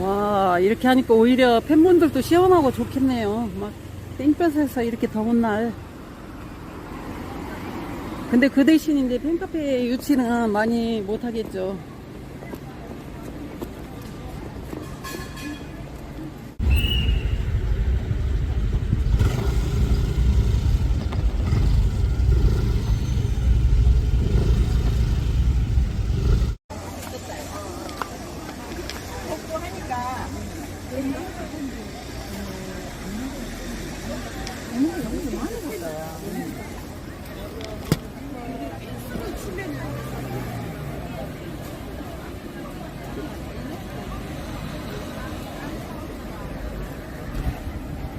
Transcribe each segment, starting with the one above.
와, 이렇게 하니까 오히려 팬분들도 시원하고 좋겠네요. 막 땡볕에서 이렇게 더운 날. 근데 그 대신 이제 팬카페 유치는 많이 못하겠죠.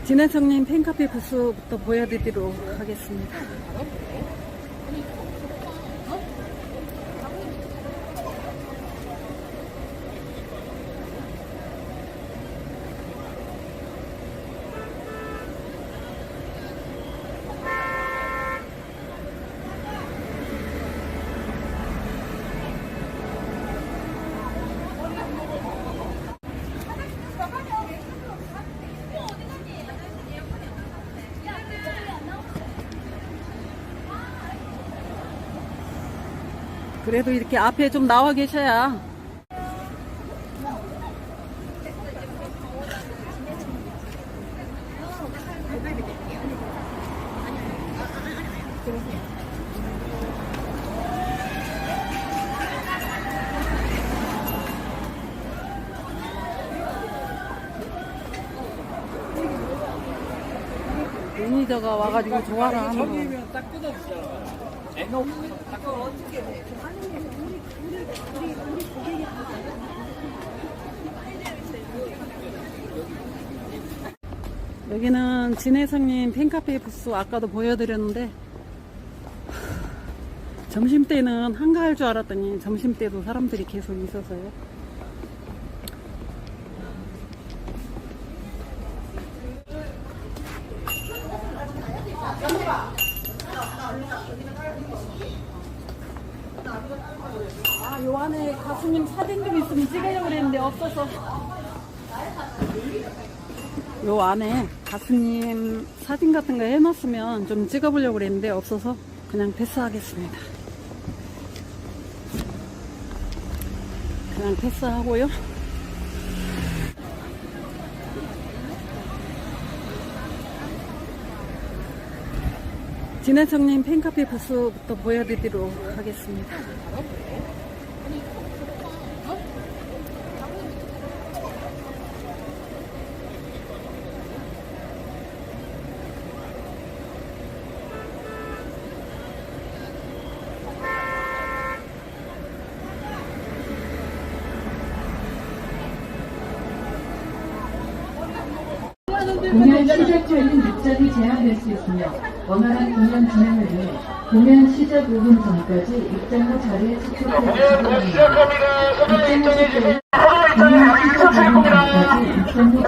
진해성님 팬카페 부스부터 보여드리도록 하겠습니다. 그래도 이렇게 앞에 좀 나와 계셔야 매니저가 와가지고 좋아라 하는 거. 저기면 딱 끊어주잖아. 여기는 진해성님 팬카페 부스 아까도 보여드렸는데 점심 때는 한가할 줄 알았더니 점심 때도 사람들이 계속 있어서요. 아, 요 안에 가수님 사진 좀 있으면 찍으려고 그랬는데 없어서. 요 안에 가수님 사진 같은 거 해놨으면 좀 찍어보려고 그랬는데 없어서 그냥 패스하겠습니다. 그냥 패스하고요. 진해성님 팬카페 부스부터 보여드리도록 하겠습니다. 공연 시작 초에는 6장이 제한될 수 있으며 원활한 공연 진행을 위해 공연 시작 5분 전까지 입장후 자리에 공연 곧 체크해 시작합니다. 서둘러 입장해 주세요. 공연 시작 5분 전까지 입장후